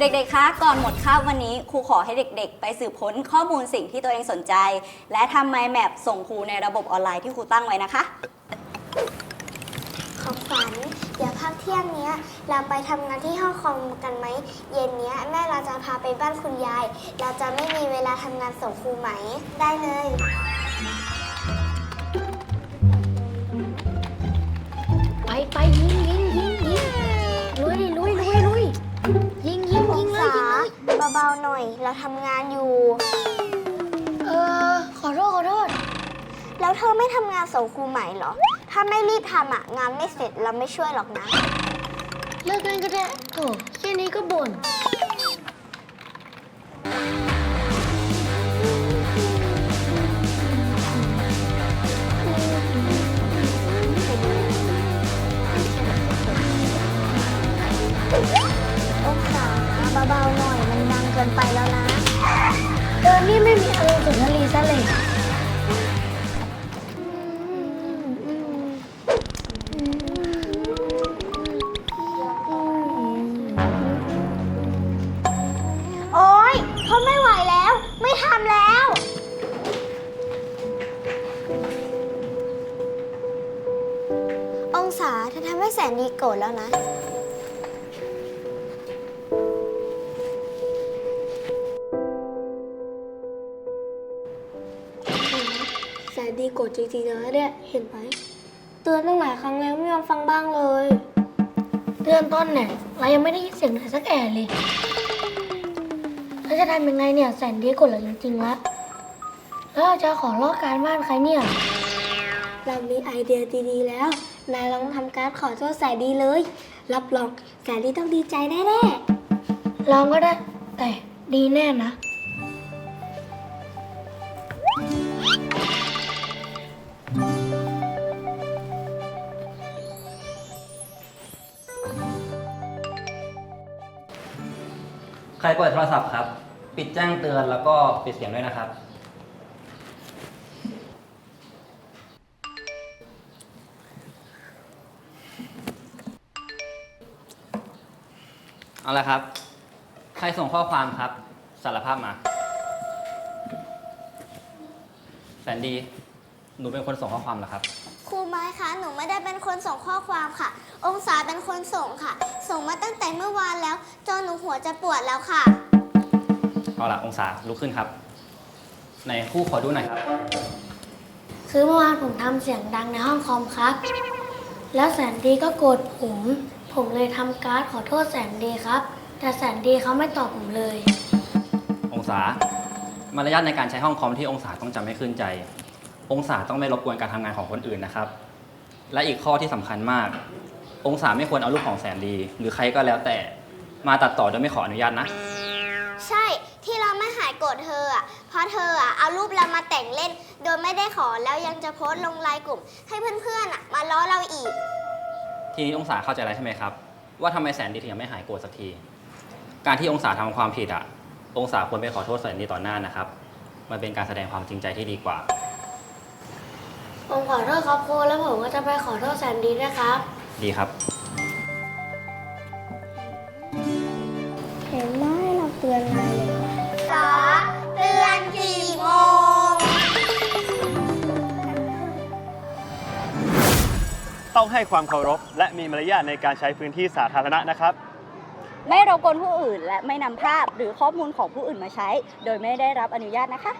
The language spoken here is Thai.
เด็กๆ คะ ก่อนหมดคาบวันนี้ครูขอให้เด็กๆ ไปสืบค้นข้อมูลสิ่งที่ตัวเองสนใจ และทำไมแมปส่งครูในระบบออนไลน์ที่ครูตั้งไว้นะคะ ของฝันเดี๋ยวพักเที่ยงเนี้ย เราไปทำงานที่ห้องคอมกันไหม เย็นเนี้ย แม่เราจะพาไปบ้านคุณยาย เราจะไม่มีเวลาทำงานส่งครูไหม ได้เลย เลยเบาๆหน่อย เราทำงานอยู่ เออ ขอโทษขอโทษ แล้วเธอไม่ทำงานส่งครูไหมเหรอ ถ้าไม่รีบทำอะ งานไม่เสร็จเราไม่ช่วยหรอกนะ เลิกกันก็ได้โถแค่นี้ก็บ่น กินไปแล้วนะ เดินนี่ไม่มีอารมณ์สุนทรีซะเลยโอ๊ยเขาไม่ไหวแล้ว ไม่ทำแล้ว องศาเธอทำให้แสนดีโกรธแล้วนะ ดีกดจริงๆนะเนี่ยเห็นไหมเตือนตั้งหลายครั้งแล้วไม่ยอมฟังบ้างเลย เตือนต้นเนี่ยเรายังไม่ได้ยินเสียงไหนสักแอะเลยแล้วจะทำยังไงเนี่ยแสนดีกดเราจริงๆละแล้วเราจะขอลอกการบ้านใครเนี่ย เรามีไอเดียดีๆแล้ว นายลองทำการดขอโทษแสนดีเลย รับรองแสนดีต้องดีใจแน่ๆ ลองก็ได้ แต่ดีแน่นะ ใครเปิดโทรศัพท์ครับ ปิดแจ้งเตือนแล้วก็ปิดเสียงด้วยนะครับ เอาละครับ ใครส่งข้อความครับสารภาพมาแสนดีหนูเป็นคนส่งข้อความเหรอครับ ครูไม้คะ หนูไม่ได้เป็นคนส่งข้อความค่ะ องศาเป็นคนส่งค่ะ ส่งมาตั้งแต่เมื่อวานแล้ว จนหนูหัวจะปวดแล้วค่ะ เอาละองศาลุกขึ้นครับไหนครู่ขอดูหน่อยครับ คือเมื่อวานผมทำเสียงดังในห้องคอมครับ แล้วแสนดีก็โกรธผม ผมเลยทำการ์ดขอโทษแสนดีครับ แต่แสนดีเขาไม่ตอบผมเลย องศามารยาทในการใช้ห้องคอมที่องศาต้องจำให้ขึ้นใจ องศาต้องไม่รบกวนการทำงานของคนอื่นนะครับ และอีกข้อที่สำคัญมาก องศาไม่ควรเอารูปของแสนดี หรือใครก็แล้วแต่มาตัดต่อโดยไม่ขออนุญาตนะ ใช่ที่เราไม่หายโกรธเธออะเพราะเธออะเอารูปเรามาแต่งเล่น โดยไม่ได้ขอแล้วยังจะโพสต์ลงไลน์กลุ่ม ให้เพื่อนๆอะมาล้อเราอีก ทีนี้องศาเข้าใจแล้วใช่ไหมครับ ว่าทำไมแสนดีถึงยังไม่หายโกรธสักที การที่องศาทำความผิดอะองศาควรไปขอโทษแสนดีต่อหน้านะครับ มันเป็นการแสดงความจริงใจที่ดีกว่า ผมขอโทษครับครูแล้วผมก็จะไปขอโทษแสนดีด้วยครับ ดีครับ เห็นไหมเราเตือนนายเลยสอเตือนกี่โมง ต้องให้ความเคารพและมีมารยาทในการใช้พื้นที่สาธารณะนะครับ ไม่รบกวนผู้อื่นและไม่นำภาพหรือข้อมูลของผู้อื่นมาใช้ โดยไม่ได้รับอนุญาตนะคะ